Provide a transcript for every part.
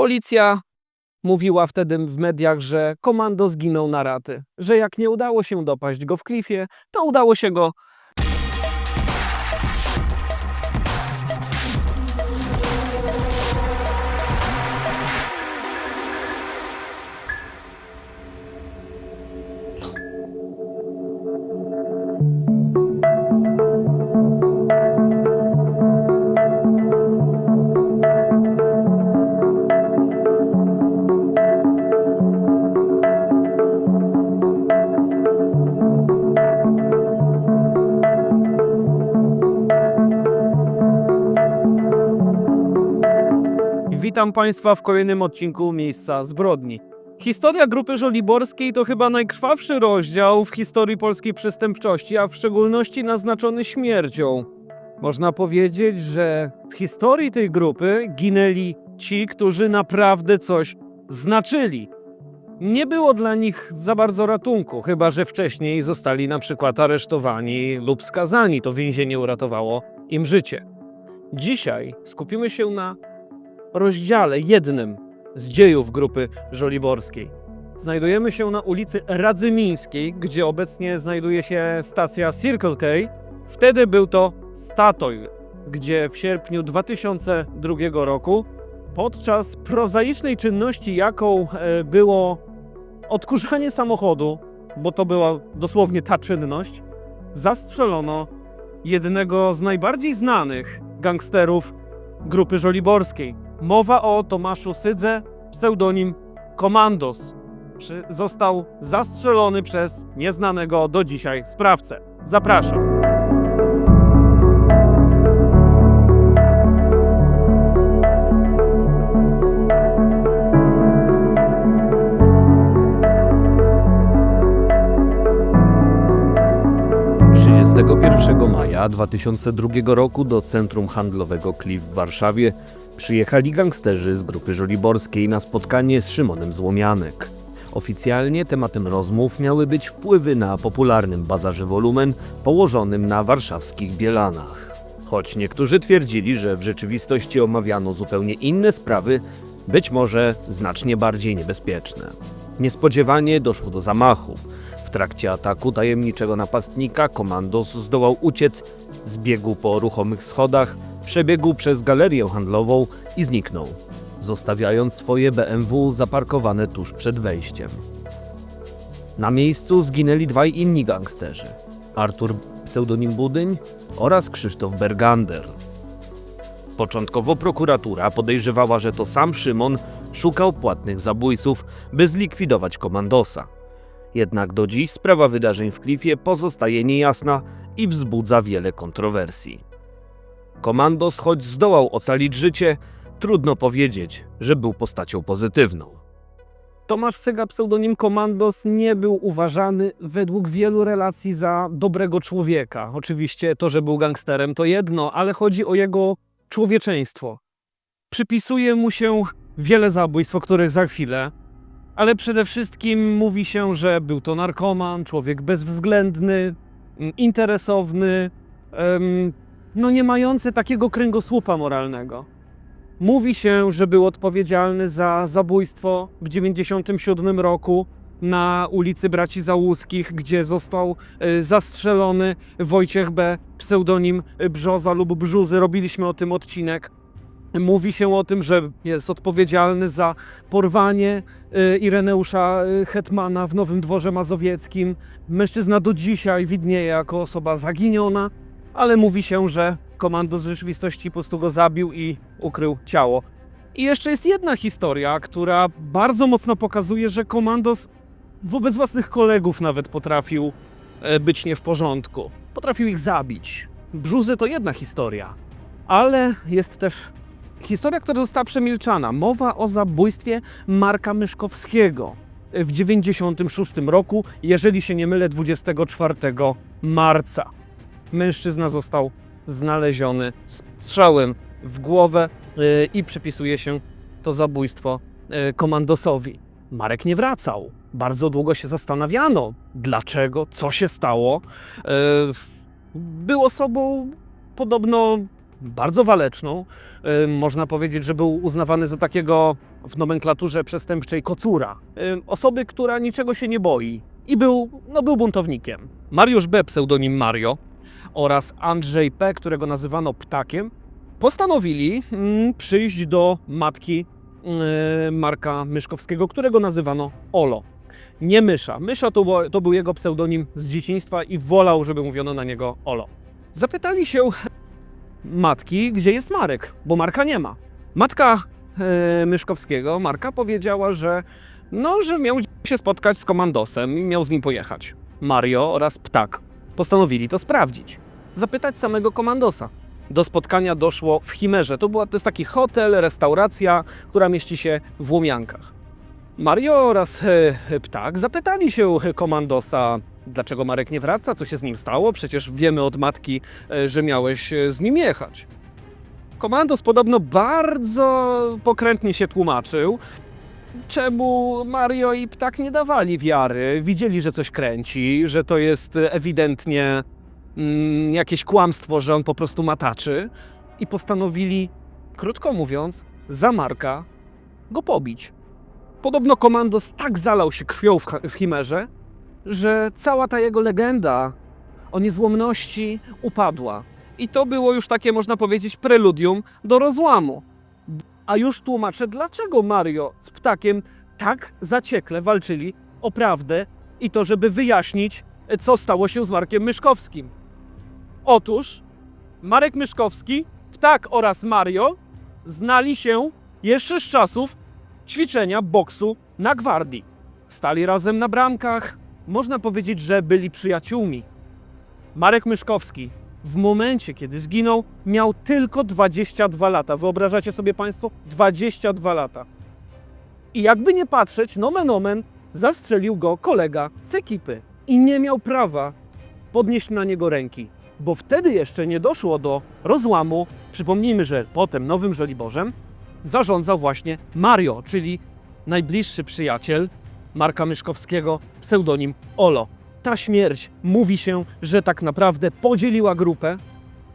Policja mówiła wtedy w mediach, że komando zginął na raty, że jak nie udało się dopaść go w klifie, to udało się go Witam Państwa w kolejnym odcinku Miejsca Zbrodni. Historia grupy żoliborskiej to chyba najkrwawszy rozdział w historii polskiej przestępczości, a w szczególności naznaczony śmiercią. Można powiedzieć, że w historii tej grupy ginęli ci, którzy naprawdę coś znaczyli. Nie było dla nich za bardzo ratunku, chyba że wcześniej zostali na przykład aresztowani lub skazani. To więzienie uratowało im życie. Dzisiaj skupimy się na rozdziale jednym z dziejów grupy żoliborskiej. Znajdujemy się na ulicy Radzymińskiej, gdzie obecnie znajduje się stacja Circle K. Wtedy był to Statoil, gdzie w sierpniu 2002 roku podczas prozaicznej czynności, jaką e, było odkurzanie samochodu, bo to była dosłownie ta czynność, zastrzelono jednego z najbardziej znanych gangsterów grupy żoliborskiej. Mowa o Tomaszu Sydze, pseudonim Komandos. Został zastrzelony przez nieznanego do dzisiaj sprawcę. Zapraszam. Trzydziestego 31 maja 2002 roku do centrum handlowego Cliff w Warszawie przyjechali gangsterzy z grupy żoliborskiej na spotkanie z Szymonem Złomianek. Oficjalnie tematem rozmów miały być wpływy na popularnym bazarze Wolumen położonym na warszawskich Bielanach. Choć niektórzy twierdzili, że w rzeczywistości omawiano zupełnie inne sprawy, być może znacznie bardziej niebezpieczne. Niespodziewanie doszło do zamachu. W trakcie ataku tajemniczego napastnika komandos zdołał uciec, zbiegł po ruchomych schodach, przebiegł przez galerię handlową i zniknął, zostawiając swoje BMW zaparkowane tuż przed wejściem. Na miejscu zginęli dwaj inni gangsterzy: Artur pseudonim Budyń oraz Krzysztof Bergander. Początkowo prokuratura podejrzewała, że to sam Szymon szukał płatnych zabójców, by zlikwidować komandosa. Jednak do dziś sprawa wydarzeń w Cliffie pozostaje niejasna i wzbudza wiele kontrowersji. Komandos, choć zdołał ocalić życie, trudno powiedzieć, że był postacią pozytywną. Tomasz Syga, pseudonim Komandos, nie był uważany według wielu relacji za dobrego człowieka. Oczywiście to, że był gangsterem, to jedno, ale chodzi o jego człowieczeństwo. Przypisuje mu się wiele zabójstw, o których za chwilę, ale przede wszystkim mówi się, że był to narkoman, człowiek bezwzględny, mm, interesowny, no nie mający takiego kręgosłupa moralnego. Mówi się, że był odpowiedzialny za zabójstwo w 1997 roku na ulicy Braci Załuskich, gdzie został e, zastrzelony Wojciech B., pseudonim Brzoza lub Brzuzy. Robiliśmy o tym odcinek. Mówi się o tym, że jest odpowiedzialny za porwanie e, Ireneusza e, Hetmana w Nowym Dworze Mazowieckim. Mężczyzna do dzisiaj widnieje jako osoba zaginiona, ale mówi się, że komandos w rzeczywistości po prostu go zabił i ukrył ciało. I jeszcze jest jedna historia, która bardzo mocno pokazuje, że komandos wobec własnych kolegów nawet potrafił e, być nie w porządku. Potrafił ich zabić. Brzuzy to jedna historia, ale jest też historia, która została przemilczana. Mowa o zabójstwie Marka Myszkowskiego w 96 roku, jeżeli się nie mylę, 24 marca. Mężczyzna został znaleziony z strzałem w głowę yy, i przypisuje się to zabójstwo yy, komandosowi. Marek nie wracał. Bardzo długo się zastanawiano, dlaczego, co się stało. Yy, Był osobą podobno bardzo waleczną. Można powiedzieć, że był uznawany za takiego w nomenklaturze przestępczej kocura. Y, Osoby, która niczego się nie boi. I był, no był buntownikiem. Mariusz B., pseudonim Mario, oraz Andrzej P., którego nazywano Ptakiem, postanowili mm, przyjść do matki y, Marka Myszkowskiego, którego nazywano Olo. Nie Mysza. Mysza to, to był jego pseudonim z dzieciństwa i wolał, żeby mówiono na niego Olo. Zapytali się matki, gdzie jest Marek, bo Marka nie ma. Matka e, Myszkowskiego, Marka, powiedziała, że no, że miał się spotkać z komandosem i miał z nim pojechać. Mario oraz Ptak postanowili to sprawdzić. Zapytać samego komandosa. Do spotkania doszło w Chimerze. To, była, to jest taki hotel, restauracja, która mieści się w Łomiankach. Mario oraz e, Ptak zapytali się komandosa, dlaczego Marek nie wraca, co się z nim stało. Przecież wiemy od matki, e, że miałeś e, z nim jechać. Komandos podobno bardzo pokrętnie się tłumaczył, czemu Mario i Ptak nie dawali wiary. Widzieli, że coś kręci, że to jest ewidentnie mm, jakieś kłamstwo, że on po prostu mataczy i postanowili, krótko mówiąc, za Marka go pobić. Podobno komandos tak zalał się krwią w, w Chimerze, że cała ta jego legenda o niezłomności upadła. I to było już takie, można powiedzieć, preludium do rozłamu. A już tłumaczę, dlaczego Mario z ptakiem tak zaciekle walczyli o prawdę i to, żeby wyjaśnić, co stało się z Markiem Myszkowskim. Otóż Marek Myszkowski, ptak oraz Mario znali się jeszcze z czasów ćwiczenia boksu na gwardii. Stali razem na bramkach. Można powiedzieć, że byli przyjaciółmi. Marek Myszkowski w momencie, kiedy zginął, miał tylko 22 lata. Wyobrażacie sobie Państwo? 22 lata. I jakby nie patrzeć, nomen omen, zastrzelił go kolega z ekipy. I nie miał prawa podnieść na niego ręki, bo wtedy jeszcze nie doszło do rozłamu. Przypomnijmy, że potem Nowym Żoliborzem zarządzał właśnie Mario, czyli najbliższy przyjaciel Marka Myszkowskiego, pseudonim Olo. Ta śmierć mówi się, że tak naprawdę podzieliła grupę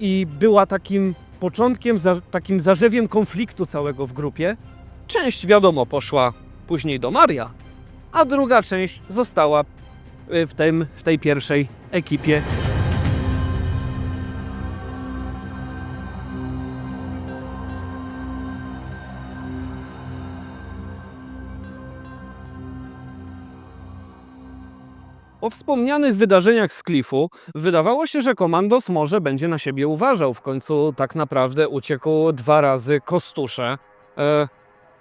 i była takim początkiem, za, takim zarzewiem konfliktu całego w grupie. Część, wiadomo, poszła później do Maria, a druga część została y, w, tym, w tej pierwszej ekipie Po wspomnianych wydarzeniach z Cliffu wydawało się, że komandos może będzie na siebie uważał. W końcu tak naprawdę uciekł dwa razy kostusze e,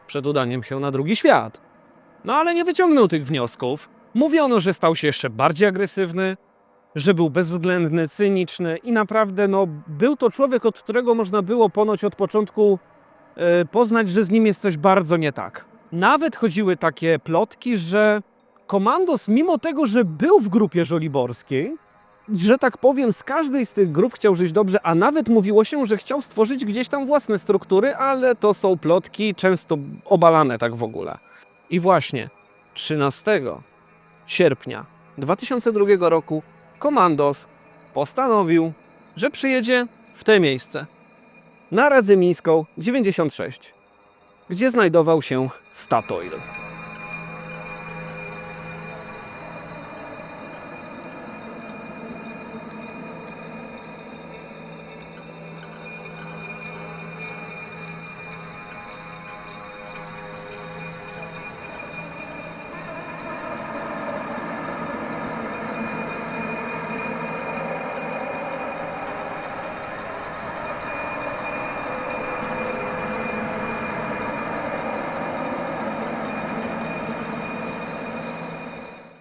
przed udaniem się na drugi świat. No ale nie wyciągnął tych wniosków. Mówiono, że stał się jeszcze bardziej agresywny, że był bezwzględny, cyniczny i naprawdę no, był to człowiek, od którego można było ponoć od początku e, poznać, że z nim jest coś bardzo nie tak. Nawet chodziły takie plotki, że Komandos, mimo tego, że był w grupie żoliborskiej, że tak powiem, z każdej z tych grup chciał żyć dobrze, a nawet mówiło się, że chciał stworzyć gdzieś tam własne struktury, ale to są plotki, często obalane tak w ogóle. I właśnie 13 sierpnia 2002 roku Komandos postanowił, że przyjedzie w te miejsce, na Radzymińską 96, gdzie znajdował się Statoil.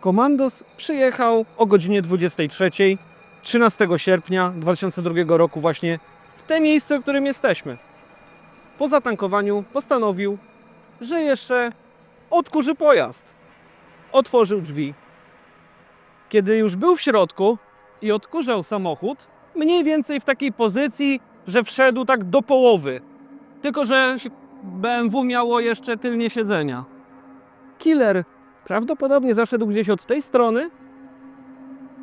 Komandos przyjechał o godzinie 23, 13 sierpnia 2002 roku właśnie w te miejsce, w którym jesteśmy. Po zatankowaniu postanowił, że jeszcze odkurzy pojazd. Otworzył drzwi. Kiedy już był w środku i odkurzał samochód, mniej więcej w takiej pozycji, że wszedł tak do połowy. Tylko, że BMW miało jeszcze tylnie siedzenia. Killer prawdopodobnie zaszedł gdzieś od tej strony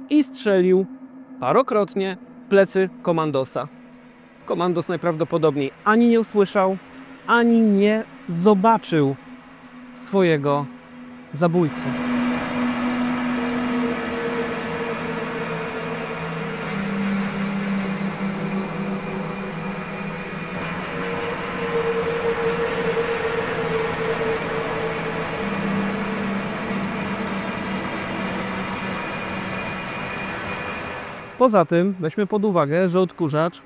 i strzelił parokrotnie plecy komandosa. Komandos najprawdopodobniej ani nie usłyszał, ani nie zobaczył swojego zabójcy. Poza tym weźmy pod uwagę, że odkurzacz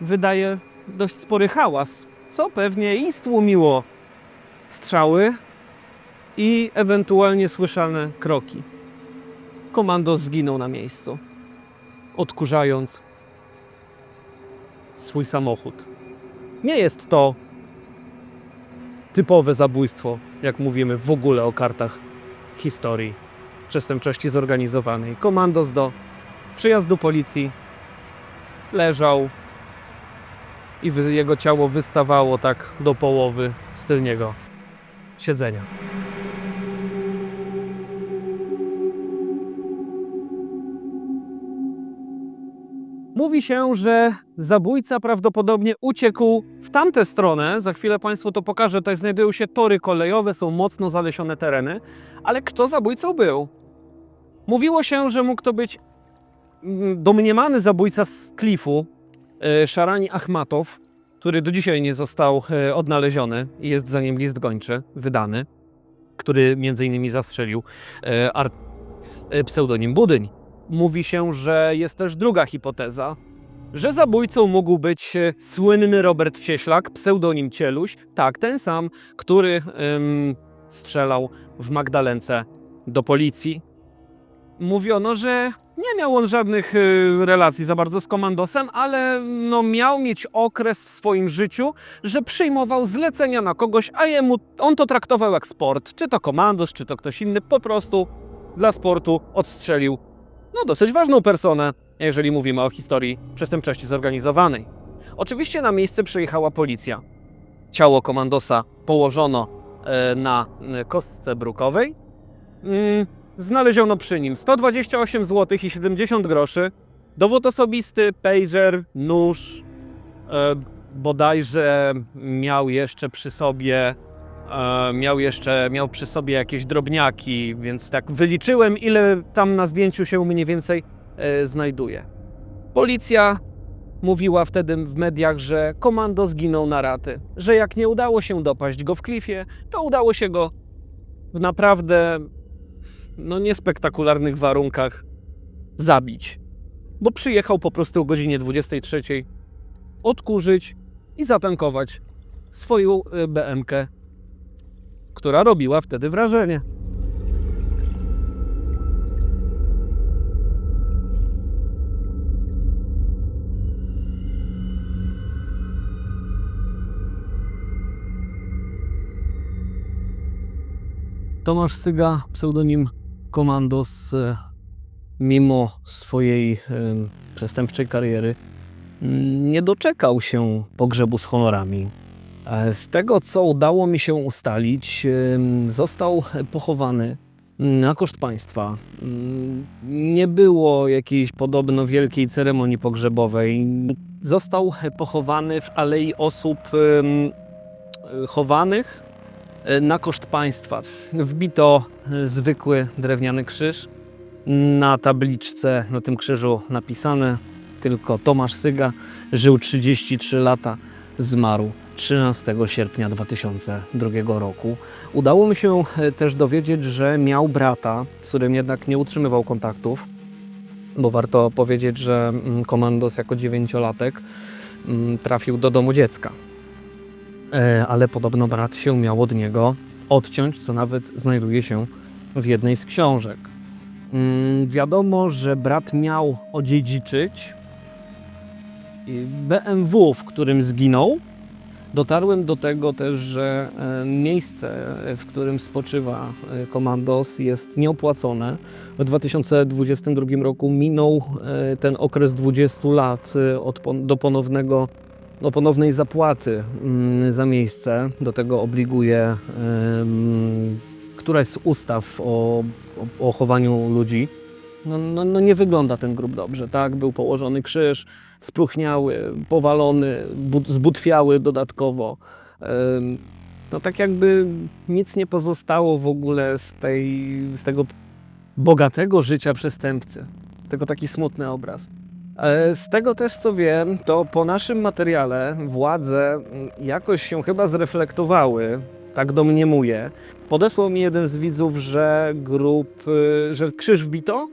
wydaje dość spory hałas, co pewnie i stłumiło strzały i ewentualnie słyszane kroki. Komando zginął na miejscu, odkurzając swój samochód. Nie jest to typowe zabójstwo, jak mówimy w ogóle o kartach historii przestępczości zorganizowanej. Komandos do przyjazdu policji leżał i jego ciało wystawało tak do połowy z tylniego siedzenia. Mówi się, że zabójca prawdopodobnie uciekł w tamtę stronę. Za chwilę Państwu to pokażę. Tutaj znajdują się tory kolejowe, są mocno zalesione tereny. Ale kto zabójcą był? Mówiło się, że mógł to być domniemany zabójca z klifu, e, Szarani Achmatow, który do dzisiaj nie został e, odnaleziony i jest za nim list gończy wydany, który między innymi zastrzelił e, ar- e, pseudonim Budyń. Mówi się, że jest też druga hipoteza, że zabójcą mógł być słynny Robert Cieślak, pseudonim Cieluś, tak, ten sam, który em, strzelał w Magdalence do policji. Mówiono, że nie miał on żadnych y, relacji za bardzo z komandosem, ale no, miał mieć okres w swoim życiu, że przyjmował zlecenia na kogoś, a jemu on to traktował jak sport. Czy to komandos, czy to ktoś inny, po prostu dla sportu odstrzelił no, dosyć ważną personę, jeżeli mówimy o historii przestępczości zorganizowanej. Oczywiście na miejsce przyjechała policja. Ciało komandosa położono e, na e, kostce brukowej. Znaleziono przy nim 128 zł i 70 groszy, dowód osobisty, pager, nóż, e, bodajże miał jeszcze przy sobie e, miał jeszcze miał przy sobie jakieś drobniaki, więc tak wyliczyłem ile tam na zdjęciu się mniej więcej e, znajduje. Policja mówiła wtedy w mediach, że komando zginął na raty, że jak nie udało się dopaść go w klifie, to udało się go naprawdę no niespektakularnych warunkach zabić. Bo przyjechał po prostu o godzinie 23 odkurzyć i zatankować swoją y, BMK, która robiła wtedy wrażenie. Tomasz Syga, pseudonim Komandos, e, mimo swojej e, przestępczej kariery, mm, nie doczekał się pogrzebu z honorami. E, Z tego, co udało mi się ustalić, em, został pochowany na koszt państwa. Mm, Nie było jakiejś podobno wielkiej ceremonii pogrzebowej. Został pochowany w Alei Osób Chowanych e, na koszt państwa. Wbito e, zwykły drewniany krzyż. Na tabliczce na tym krzyżu napisane tylko Tomasz Syga żył 33 lata, zmarł 13 sierpnia 2002 roku. Udało mi się e, też dowiedzieć, że miał brata, z którym jednak nie utrzymywał kontaktów, bo warto powiedzieć, że mm, komandos jako dziewięciolatek mm, trafił do domu dziecka. E, Ale podobno brat się miał od niego odciąć, co nawet znajduje się w jednej z książek. Mm, Wiadomo, że brat miał odziedziczyć BMW, w którym zginął. Dotarłem do tego też, że e, miejsce, w którym spoczywa e, komandos, jest nieopłacone. W 2022 roku minął ten okres 20 lat do ponownego, do ponownej zapłaty mm, za miejsce. Do tego obliguje któraś z ustaw o, o, o chowaniu ludzi. No, no, no nie wygląda ten grób dobrze, tak? Był położony krzyż, spróchniały, powalony, but, zbutwiały dodatkowo. No tak jakby nic nie pozostało w ogóle z, tej, z tego bogatego życia przestępcy. Tylko taki smutny obraz. E, Z tego też co wiem, to po naszym materiale władze mm, jakoś się chyba zreflektowały, tak domniemuję. Podesłał mi jeden z widzów, że grób, y, że krzyż wbito.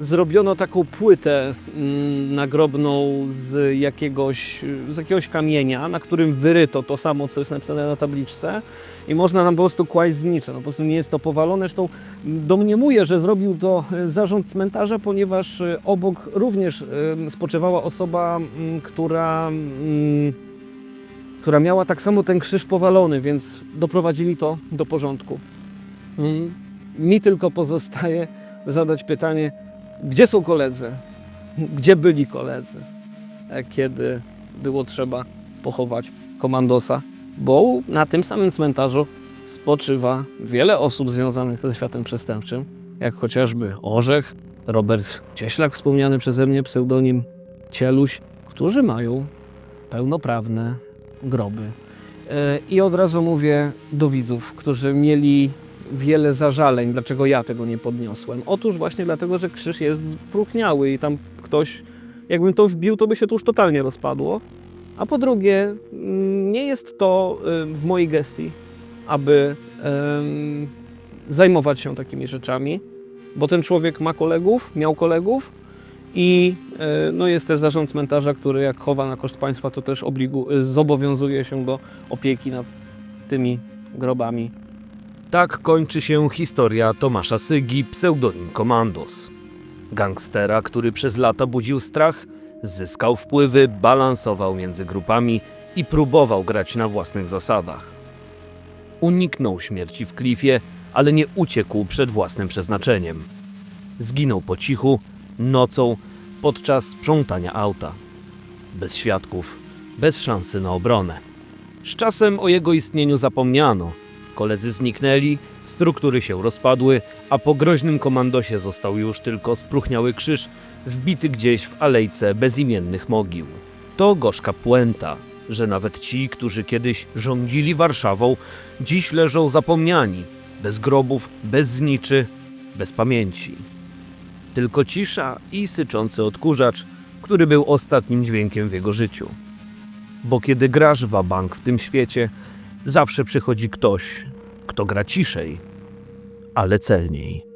Zrobiono taką płytę mm, nagrobną z jakiegoś, z jakiegoś kamienia, na którym wyryto to samo, co jest napisane na tabliczce i można nam po prostu kłaść znicze. No po prostu nie jest to powalone. Zresztą domniemuję, że zrobił to e, zarząd cmentarza, ponieważ e, obok również e, spoczywała osoba, która, która miała tak samo ten krzyż powalony, więc doprowadzili to do porządku. Mm. Mi tylko pozostaje zadać pytanie, gdzie są koledzy? Gdzie byli koledzy, e, kiedy było trzeba pochować komandosa? Bo na tym samym cmentarzu spoczywa wiele osób związanych ze światem przestępczym, jak chociażby Orzech, Robert Cieślak, wspomniany przeze mnie pseudonim Cieluś, którzy mają pełnoprawne groby. E, I od razu mówię do widzów, którzy mieli wiele zażaleń, dlaczego ja tego nie podniosłem. Otóż właśnie dlatego, że krzyż jest spróchniały i tam ktoś, jakbym to wbił, to by się to już totalnie rozpadło. A po drugie, mm, nie jest to y, w mojej gestii, aby em, zajmować się takimi rzeczami, bo ten człowiek ma kolegów, miał kolegów i e, no, jest też zarząd cmentarza, który jak chowa na koszt państwa, to też obligu, zobowiązuje się do opieki nad tymi grobami. Tak kończy się historia Tomasza Sygi, pseudonim Komandos. Gangstera, który przez lata budził strach, zyskał wpływy, balansował między grupami i próbował grać na własnych zasadach. Uniknął śmierci w klifie, ale nie uciekł przed własnym przeznaczeniem. Zginął po cichu, nocą, podczas sprzątania auta. Bez świadków, bez szansy na obronę. Z czasem o jego istnieniu zapomniano. Koledzy zniknęli, struktury się rozpadły, a po groźnym komandosie został już tylko spróchniały krzyż, wbity gdzieś w alejce bezimiennych mogił. To gorzka puenta, że nawet ci, którzy kiedyś rządzili Warszawą, dziś leżą zapomniani, bez grobów, bez zniczy, bez pamięci. Tylko cisza i syczący odkurzacz, który był ostatnim dźwiękiem w jego życiu. Bo kiedy grasz w bank w tym świecie, zawsze przychodzi ktoś, kto gra ciszej, ale celniej.